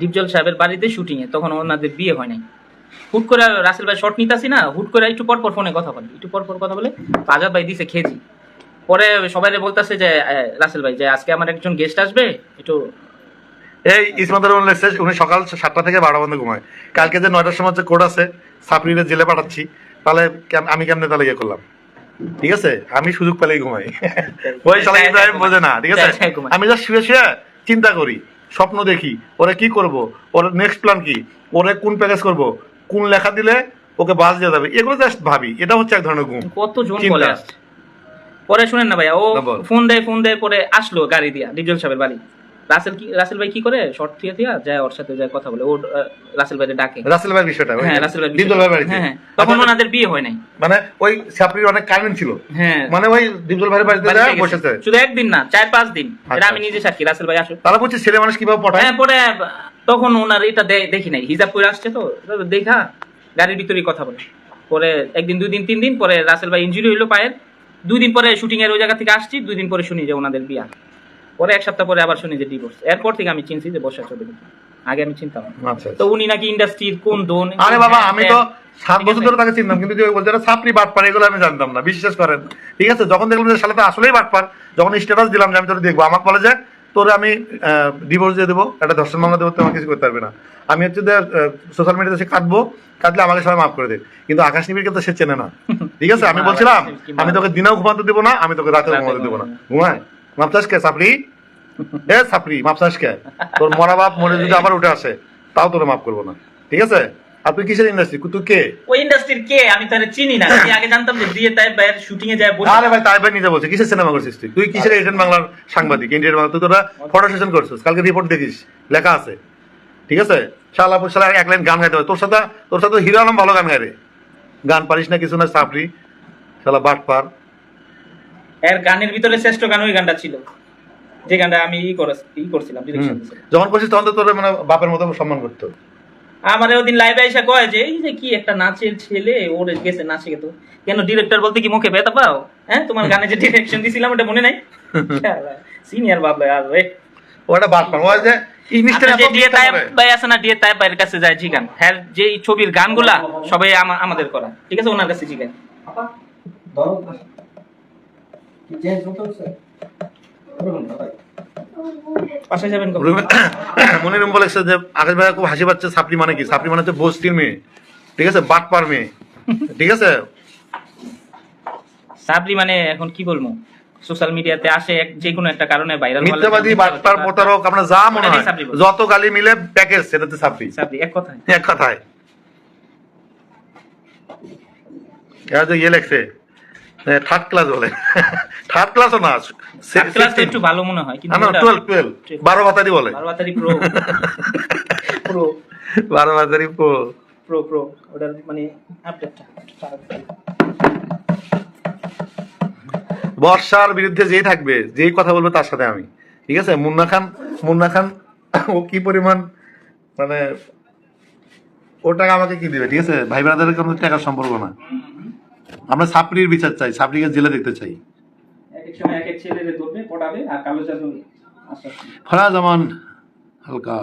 দীপজল সাহেবের বাড়িতে শুটিং এ তখন ওনাদের বিয়ে হয় নাই। হুট করে রাসেল ভাই শর্ট নিতাছি না হুট করে একটু পর পর ফোনে কথা বলে। একটু পর পর কথা বলে আজাদ ভাই দিছে খেয়েছি পরে সবাই বলতেছে যে রাসেল ভাই যে আজকে আমার একজন গেস্ট আসবে একটু এই ইসমাতের উনি লেগছে, উনি সকাল সাতটা থেকে বারোটা পর্যন্ত ঘুমায়। কালকে যে নয়টার সময় যে কোর্ট আছে সাপড়িরে জেলে পাঠাচ্ছি তাহলে আমি কেমনে তাহলে ইয়ে করলাম? ঠিক আছে? আমি সুযোগ পেলেই ঘুমাই। ওই ইব্রাহিম বোঝে না ঠিক আছে? আমি যা শুয়ে শুয়ে চিন্তা করি। স্বপ্ন দেখি ওরে কি করব? ওর নেক্সট প্ল্যান কি? ওরে কোন প্যাকেজ করব? কোন লেখা দিলে ওকে বাস দিয়ে যাবে? এগুলো জাস্ট ভাবি। এটা হচ্ছে এক ধরনের গুম কত জন বলে পরে শুনেন না ভাইয়া ও ফোন দেয় ফোন দেয় পরে আসলো গাড়ি দিয়া ডিপজল সাহেবের বাড়ি। রাসেল কি রাসেল ভাই কি করে? শর্ট দিয়া যায় ওর সাথে যায় কথা বলে। ও রাসেল ভাইকে ডাকে। রাসেল ভাইয়ের বিষয়টা হ্যাঁ রাসেল ভাই ভাইয়ের বাড়িতে। হ্যাঁ হ্যাঁ। তখন আচ্ছা, ওনাদের বিয়ে হয় নাই। মানে ওই অনেক কারেন্ট ছিল। হ্যাঁ। মানে ওই ভাইয়ের বাড়িতে যায় বসেছে। শুধু একদিন না চার পাঁচ দিন। এটা আচ্ছা। আমি নিজে সাক্ষী রাসেল ভাই আসুক। তারা বলছে ছেলে মানুষ কীভাবে পটায়? হ্যাঁ পরে তখন ওনার এটা দেখি নাই। হিজাব করে আসছে তো দেখা গাড়ির ভিতরেই কথা বলে। পরে একদিন দুই দিন তিন দিন পরে রাসেল ভাই ইঞ্জুরি হইল পায়ের। দুই দিন পরে শুটিং এর ওই জায়গা থেকে আসছি দুই দিন পরে শুনি যে ওনাদের বিয়া। পরে এক সপ্তাহ পরে আবার শুনি যে ডিভোর্স এরপর থেকে আমি চিনছি যে বসা চলে আগে আমি চিনতাম আচ্ছা তো উনি নাকি ইন্ডাস্ট্রির কোন দোন আরে বাবা আমি তো সাত বছর ধরে তাকে চিনতাম কিন্তু যে ওই বলছে সাপড়ি বাটপার এগুলো আমি জানতাম না বিশ্বাস করেন। ঠিক আছে যখন দেখলাম যে শালাতে আসলেই বাটপার যখন স্ট্যাটাস দিলাম যে আমি তোর দেখব আমাকে বলে যে তোরে আমি ডিভোর্স দিয়ে দেবো একটা ধর্ষণ মামলা দেবো তো আমাকে কিছু করতে পারবে না। আমি হচ্ছে যে সোশ্যাল মিডিয়াতে সে কাটবো কাটলে আমাকে সবাই মাফ করে দেবে কিন্তু আকাশ নিবিড়কে তো সে চেনে না। ঠিক আছে আমি বলছিলাম আমি তোকে দিনেও ঘুমাতে দেবো না আমি তোকে রাতেও ঘুমাতে দেবো না। ঘুমায়? মাপচাস কে সাপড়ি? এ সাপড়ি মাপচাস কে তোর মরা বাপ মরে যদি আবার উঠে আসে তাও তোরে মাফ করব না। ঠিক আছে? আর তুই কিসের ইন্ডাস্ট্রি তুই কে? ওই ইন্ডাস্ট্রির কে? আমি তারে চিনি না। আমি আগে জানতাম যে দিয়ে তাই বাইরের শুটিং এ যায় বসে আরে ভাই তাই ভাই নিজে বলছে। কিসের সিনেমা করছিস তুই? তুই কিসের এডিয়ান বাংলার সাংবাদিক? ইন্ডিয়ান বাংলা। তুই তোরা ফটো সেশন করছিস। কালকে রিপোর্ট দেখিস। লেখা আছে। ঠিক আছে? শালা শালা এক লাইন গান গাইতে হবে। তোর সাথে তোর সাথে হিরো আলম ভালো গান গায় রে। গান পারিস না কিছু না সাপড়ি। শালা বাট পার এর গানের ভিতরে শ্রেষ্ঠ গান ওই গানটা ছিল। যে গানটা আমি ই করে ই করছিলাম যখন করছিস তখন তো তোর মানে বাপের মতো সম্মান করতো। আমার ওদিন লাইভে এসে কয় যে এই যে কি একটা নাচের ছেলে ওর গেছে নাচে গেতো কেন ডিরেক্টর বলতে কি মুখে ব্যথা পাও? হ্যাঁ তোমার গানে যে ডিরেকশন দিছিলাম ওটা মনে নাই? সিনিয়র বাবা আর। রে ওটা বাট পার ও যে হ্যাঁ ছবির গানগুলা সবাই আমা- আমাদের করা। ঠিক আছে ওনার কাছে জিগান পাশে যাবেন কখন? বলেছে যে আকাশ ভাই খুব হাসি পাচ্ছে সাপড়ি মানে কি? সাপড়ি মানে হচ্ছে বস্তির মেয়ে। ঠিক আছে? বাট পার মেয়ে। ঠিক আছে? সাবরি মানে এখন কি বলব? সোশ্যাল মিডিয়াতে আসে যে কোনো একটা কারণে ভাইরাল মিথ্যাবাদী বাটপার প্রতারক আমরা যা মনে হয় সাপড়ি। যত গালি মিলে প্যাকেজ সেটাতে সাপড়ি। সাবরি এক কথায়। এক কথায়। এরা তো ইয়ে লেখছে থার্ড ক্লাস বলে থার্ড ক্লাসও না থার্ড ক্লাস একটু ভালো মনে হয় কিন্তু না টুয়েলভ টুয়েলভ বারো বাতারি বলে। বারো প্রো প্রো বারো প্রো প্রো প্রো ওটার মানে আপডেটটা বর্ষার বিরুদ্ধে যেই থাকবে যেই কথা বলবে তার সাথে আমি। ঠিক আছে? মুন্না খান মুন্না খান ও কি পরিমাণ মানে ও টাকা আমাকে কি দিবে? ঠিক আছে? ভাই ব্রাদারের কোনো টাকার সম্পর্ক না। আমরা সাপড়ির বিচার চাই সাপড়িকে জেলে দেখতে চাই। এক এক সময় এক এক ছেলেরে ধরবে পটাবে আর কালো জাদু আচ্ছা ফরা যেমন হালকা।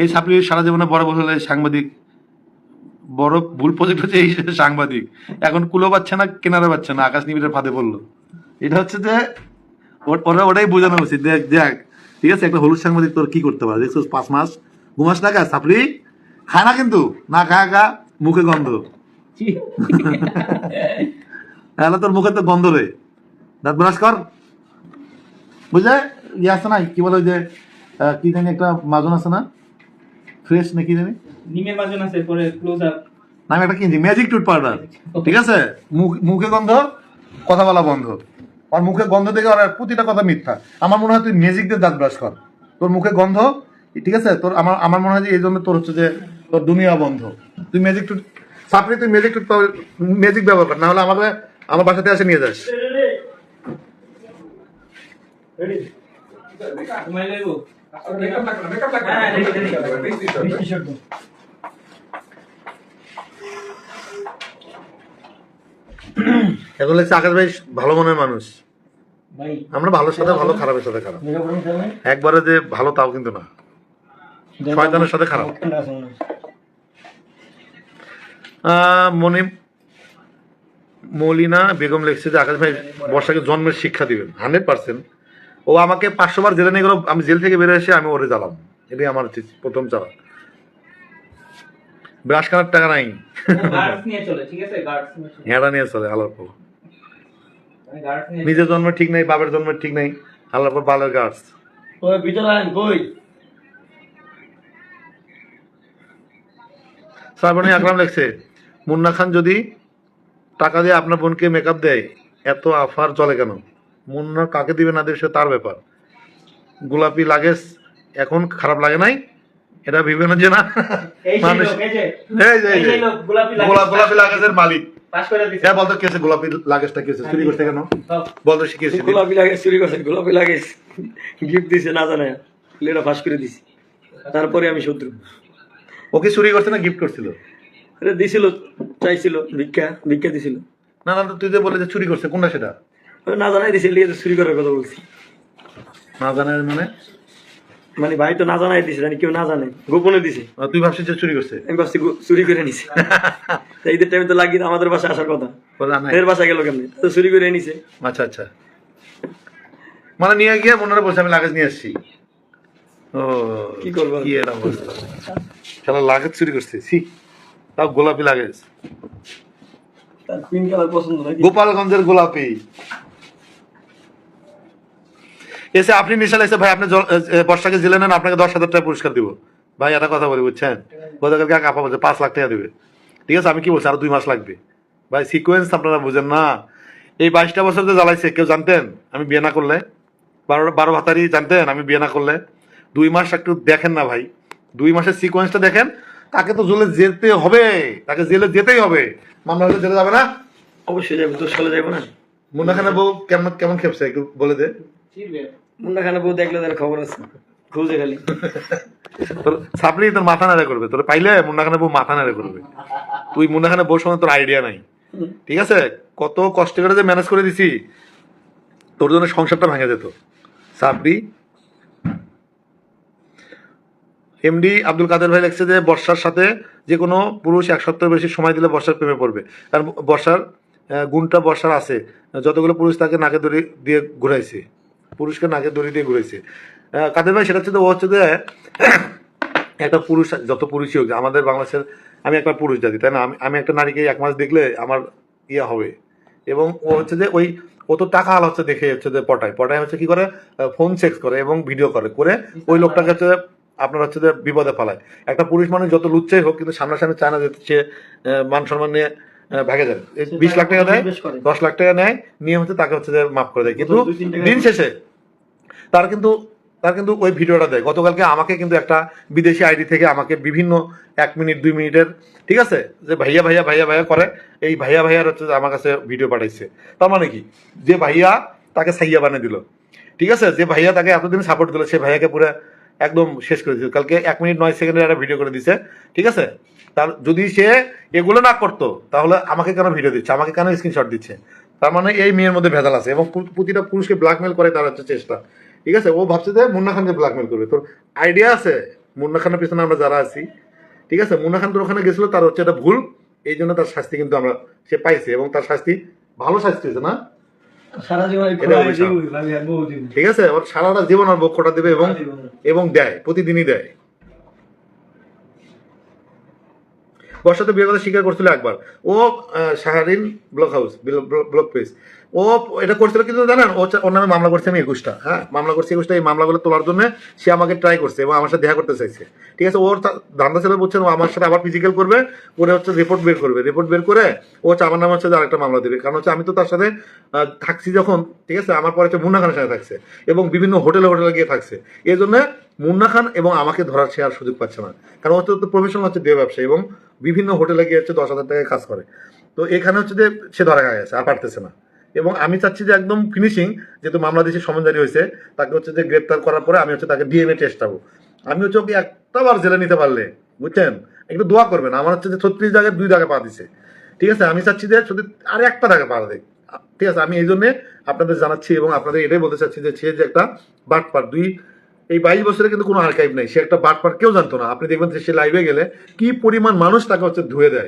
এই সারা জীবনে বড় বড় হলে সাংবাদিক বড় ভুল প্রজেক্ট হচ্ছে এই সাংবাদিক। এখন কুলো পাচ্ছে না কেনারে পাচ্ছে না আকাশ নিবিড়ের ফাঁদে পড়ল। এটা হচ্ছে যে ওরা ওটাই বোঝানো উচিত দেখ দেখ ঠিক আছে একটা হলুদ সাংবাদিক তোর কি করতে পারে? দেখছিস পাঁচ মাস ঘুমাস না গা সাপড়ি? খায় না কিন্তু না খায় গা মুখে গন্ধ। তাহলে তোর মুখে তো গন্ধ রে। দাঁত ব্রাশ কর। বুঝলে? ইয়ে আছে না কি বলে ওই যে কি জানি একটা মাজন আছে না? ফ্রেশ নাকি জানি? নিমের মাজন আছে পরে ক্লোজ আপ না আমি একটা কিনছি ম্যাজিক টুথ পাউডার ঠিক আছে? মুখ- গন্ধ কথা বলা বন্ধ। আর মুখে গন্ধ থেকে আর প্রতিটা কথা মিথ্যা। আমার মনে হয় তুই ম্যাজিক দিয়ে দাঁত ব্রাশ কর। তোর মুখে গন্ধ ঠিক আছে? তোর আমার আমার মনে হয় যে এই জন্য তোর হচ্ছে যে তোর দুনিয়া বন্ধ। তুই ম্যাজিক টুথ সাপড়ি তুই ম্যাজিক ম্যাজিক ব্যবহার কর না হলে আমাকে আমার বাসাতে এসে নিয়ে যাস। এখন হচ্ছে আকাশ ভাই ভালো মনের মানুষ। আমরা ভালোর সাথে ভালো, খারাপের সাথে খারাপ। একবারে যে ভালো তাও কিন্তু না। শয়তানের সাথে খারাপ। মনি মলিনা বেগম লিখছে যে আকাশ ভাই বর্ষাকে জন্মের শিক্ষা দিবেন হান্ড্রেড পার্সেন্ট। ও আমাকে পাঁচশো বার জেলে নিয়ে গেল আমি জেল থেকে বেরো এসে আমি ওরে জ্বালাম এটাই আমার প্রথম চালা ব্রাশ কানার টাকা নাই। গার্ডস নিয়ে চলে চলে। আল্লাহর পর নিয়ে নিজের জন্ম ঠিক নেই বাবার জন্ম ঠিক নেই আল্লাহর পর বালের গাছ শ্রাবণী আকরাম লেখছে। মুন্না খান যদি টাকা দিয়ে আপনার বোনকে মেকআপ দেয় এত আফার চলে কেন? মুন্না কাকে দিবে না দেবে সে তার ব্যাপার। গোলাপি লাগেজ এখন খারাপ লাগে নাই? এটা ভেবে না যে না। মানুষ লোক, এই যে এই যে, এই এই যে। যে লোক, গোলাপি লাগেজ। লাগেজের মালিক। পাস করে দিছে। হ্যাঁ বলতো কেছে গোলাপি লাগেজটা চুরি করতে কেন? সব। বলতো শিখিয়েছি গোলাপি লাগে চুরি করছে। গোলাপি লাগে গিফট দিছে না জানে। লেটা ফাঁস করে দিছি। তারপরে আমি শত্রু। ওকে চুরি করছে না গিফট করছিল? দিছিল চাইছিল ভিক্ষা ভিক্ষা দিছিল। না না তুই যে বলে যে চুরি করছে কোনটা সেটা? না জানাই দিছে লিয়ে চুরি করার কথা বলছি। না মানে? মানে ভাই তো না জানাই দিছে জানি কেউ না জানে গোপনে দিছে। তুই ভাবছিস যে চুরি করছে? আমি ভাবছি চুরি করে নিছে। ঈদের টাইমে তো লাগিয়ে আমাদের বাসায় আসার কথা। এর বাসা গেল কেমনি? তো চুরি করে নিছে। আচ্ছা আচ্ছা। মানে নিয়ে গিয়ে মনে বলছে আমি লাগেজ নিয়ে আসছি। ও কি করব? কি অবস্থা শালা লাগেজ চুরি করছে সি তাও গোলাপি নাকি? গোপালগঞ্জের গোলাপি। এসে আপনি নিশাল এসে ভাই আপনি বর্ষাকে জেলে নেন আপনাকে দশ হাজার টাকা পুরস্কার দিব। ভাই একটা কথা বলি বুঝছেন? গতকালকে এক আপা বলছে পাঁচ লাখ টাকা দেবে। ঠিক আছে আমি কি বলছি আরও দুই মাস লাগবে। ভাই সিকোয়েন্স আপনারা বুঝেন না। এই বাইশটা বছর যে জ্বালাইছে কেউ জানতেন? আমি বিয়ে না করলে? বারো বারো ভাতারি জানতেন? আমি বিয়ে না করলে? দুই মাস একটু দেখেন না ভাই। দুই মাসের সিকোয়েন্সটা দেখেন তাকে তো জেলে যেতে হবে। তাকে জেলে যেতেই হবে। মামলা হলে জেলে যাবে না? অবশ্যই যাবে তোর সালে যাব না? মুন্না খানের বউ কেমন কেমন খেপছে একটু বলে দে। মুন্না খানে বউ দেখলে তার খবর আছে। খুঁজে খালি। তোর সাপড়ি তোর মাথা নাড়ে করবে। তোর পাইলে মুন্না খানের বউ মাথা নাড়ে করবে। তুই মুন্না খানের বউর সময় তোর আইডিয়া নাই। ঠিক আছে? কত কষ্ট করে যে ম্যানেজ করে দিছি তোর জন্য সংসারটা ভেঙে যেত। সাপড়ি এমডি আব্দুল কাদের ভাই লিখছে যে, বর্ষার সাথে যে কোনো পুরুষ এক সপ্তাহ বেশি সময় দিলে বর্ষার প্রেমে পড়বে। কারণ বর্ষার গুণটা বর্ষার আছে। যতগুলো পুরুষ তাকে নাকে দড়ি দিয়ে ঘুরাইছে, পুরুষকে নাকে দড়ি দিয়ে ঘুরাইছে। কাদের ভাই, সেটা হচ্ছে ও হচ্ছে যে, একটা পুরুষ, যত পুরুষই হোক, আমাদের বাংলাদেশের, আমি একটা পুরুষ জাতি, তাই না? আমি আমি একটা নারীকে এক মাস দেখলে আমার ইয়ে হবে। এবং ও হচ্ছে যে, ওই, ও তো টাকা আল হচ্ছে দেখে হচ্ছে যে, পটায়। পটায় হচ্ছে কি করে? ফোন সেক্স করে এবং ভিডিও করে। করে ওই লোকটাকে হচ্ছে আপনার হচ্ছে যে বিপদে ফেলায় একটা পুরুষ মানুষ যত লুচ্ছাই হোক কিন্তু সামনাসামনি চায় না যে সে মান সম্মান নিয়ে ভাগে যায়। বিশ লাখ টাকা দেয় দশ লাখ টাকা নেয় নিয়ে হচ্ছে তাকে হচ্ছে যে মাফ করে দেয়। কিন্তু দিন শেষে তার কিন্তু তার কিন্তু ওই ভিডিওটা দেয়। গতকালকে আমাকে কিন্তু একটা বিদেশি আইডি থেকে আমাকে বিভিন্ন এক মিনিট দুই মিনিটের ঠিক আছে? যে ভাইয়া ভাইয়া ভাইয়া ভাইয়া করে এই ভাইয়া ভাইয়ার হচ্ছে আমার কাছে ভিডিও পাঠাইছে। তার মানে কি? যে ভাইয়া তাকে সাইয়া বানিয়ে দিল। ঠিক আছে? যে ভাইয়া তাকে এতদিন সাপোর্ট দিল সে ভাইয়াকে পুরো একদম শেষ করে দিল কালকে এক মিনিট নয় সেকেন্ডের একটা ভিডিও করে দিছে, ঠিক আছে? তার যদি সে এগুলো না করতো, তাহলে আমাকে কেন ভিডিও দিচ্ছে? আমাকে কেন স্ক্রিনশট দিচ্ছে? তার মানে এই মেয়ের মধ্যে ভেজাল আছে এবং প্রতিটা পুরুষকে ব্ল্যাকমেল করে তার হচ্ছে চেষ্টা। ঠিক আছে? ও ভাবছে যে মুন্না খানকে ব্ল্যাকমেল করবে। তোর আইডিয়া আছে? মুন্না খানের পিছনে আমরা যারা আছি, ঠিক আছে? মুন্না খান তোর ওখানে গেছিল, তার হচ্ছে একটা ভুল। এই জন্য তার শাস্তি কিন্তু আমরা সে পাইছে এবং তার শাস্তি ভালো শাস্তি হয়েছে না? ঠিক আছে? ওর সারাটা জীবন আর বক্ষটা দেবে এবং এবং দেয় প্রতিদিনই দেয়। বর্ষাতে বিয়ে কথা স্বীকার করছিল একবার। ও Shahrin block house block page ও এটা করছিল কিন্তু জানেন, ও ওর নামে মামলা করছে আমি একুশটা হ্যাঁ? মামলা করছে একুশটা, এই মামলাগুলো তোলার জন্য সে আমাকে ট্রাই করছে এবং আমার সাথে দেখা করতে চাইছে। ঠিক আছে, ওর ধান্দা ছেলে বলছেন ও আমার সাথে আবার ফিজিক্যাল করবে, করে হচ্ছে রিপোর্ট বের করবে। রিপোর্ট বের করে ও হচ্ছে আমার নাম হচ্ছে আরেকটা মামলা দেবে। কারণ হচ্ছে আমি তো তার সাথে থাকছি যখন, ঠিক আছে? আমার পরে হচ্ছে মুন্না খানের সাথে থাকছে এবং বিভিন্ন হোটেলে হোটেলে গিয়ে থাকছে। এই জন্য মুন্না খান এবং আমাকে ধরার সে আর সুযোগ পাচ্ছে না। কারণ ও তো প্রফেশনাল হচ্ছে দেহ ব্যবসায়ী এবং বিভিন্ন হোটেলে গিয়ে হচ্ছে দশ হাজার টাকায় কাজ করে। তো এখানে হচ্ছে যে সে ধরা হয়ে গেছে, আর পারতেছে না। এবং আমি চাচ্ছি যে একদম ফিনিশিং যেহেতু মামলা দেশে সমনজারি হয়েছে, তাকে হচ্ছে যে গ্রেপ্তার করার পরে আমি হচ্ছে তাকে ডিএনএ টেস্ট পাবো। আমি হচ্ছে ওকে একটা বার জেলে নিতে পারলে, বুঝছেন? একটু দোয়া করবেন, আমার হচ্ছে যে ছত্রিশ জায়গায় দুই জায়গায় পা দিছে। ঠিক আছে, আমি চাচ্ছি যে শুধু আর একটা জায়গায় পা দেয় ঠিক আছে, আমি এই জন্যে আপনাদের জানাচ্ছি এবং আপনাদের এটাই বলতে চাচ্ছি যে সে যে একটা বাটপার, দুই এই বাইশ বছরে কিন্তু কোনো আর্কাইভ নেই। সে একটা বাট বাটপার কেউ জানতো না। আপনি দেখবেন সে লাইভে গেলে কি পরিমাণ মানুষ তাকে হচ্ছে ধুয়ে দেয়।